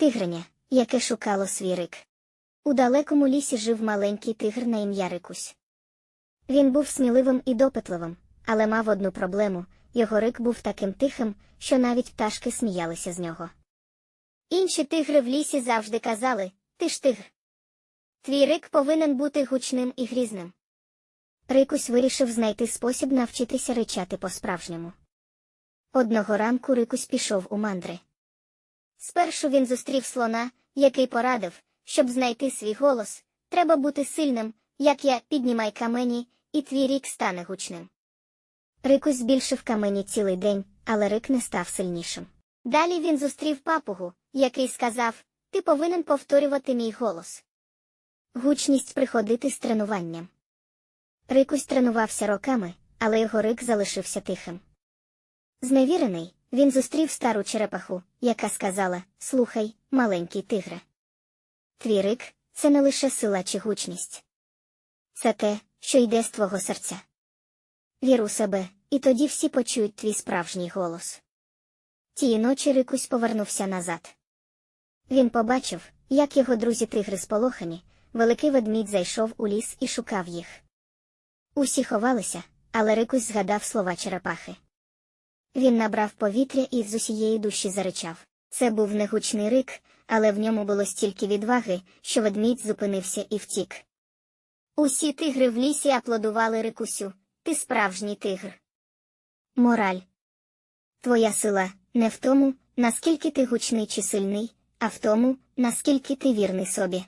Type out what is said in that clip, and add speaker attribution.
Speaker 1: Тигреня, яке шукало свій рик. У далекому лісі жив маленький тигр на ім'я Рикусь. Він був сміливим і допитливим, але мав одну проблему його рик був таким тихим, що навіть пташки сміялися з нього. Інші тигри в лісі завжди казали Ти ж тигр. Твій рик повинен бути гучним і грізним. Рикусь вирішив знайти спосіб навчитися ричати по-справжньому. Одного ранку Рикусь пішов у мандри. Спершу він зустрів слона, який порадив, щоб знайти свій голос, треба бути сильним, як я піднімай камені, і твій рік стане гучним. Рикусь збільшив камені цілий день, але рик не став сильнішим. Далі він зустрів папугу, який сказав Ти повинен повторювати мій голос. Гучність приходити з тренуванням. Рикусь тренувався роками, але його рик залишився тихим. Зневірений, він зустрів стару черепаху, яка сказала Слухай, маленький тигре. Твій рик це не лише сила чи гучність. Це те, що йде з твого серця. Вір у себе, і тоді всі почують твій справжній голос. Тієї ночі Рикусь повернувся назад. Він побачив, як його друзі тигри сполохані, великий ведмідь зайшов у ліс і шукав їх. Усі ховалися, але Рикусь згадав слова черепахи. Він набрав повітря і з усієї душі заричав. Це був не гучний рик, але в ньому було стільки відваги, що ведмідь зупинився і втік. Усі тигри в лісі аплодували Рикусю. Ти справжній тигр. Мораль. Твоя сила не в тому, наскільки ти гучний чи сильний, а в тому, наскільки ти вірний собі.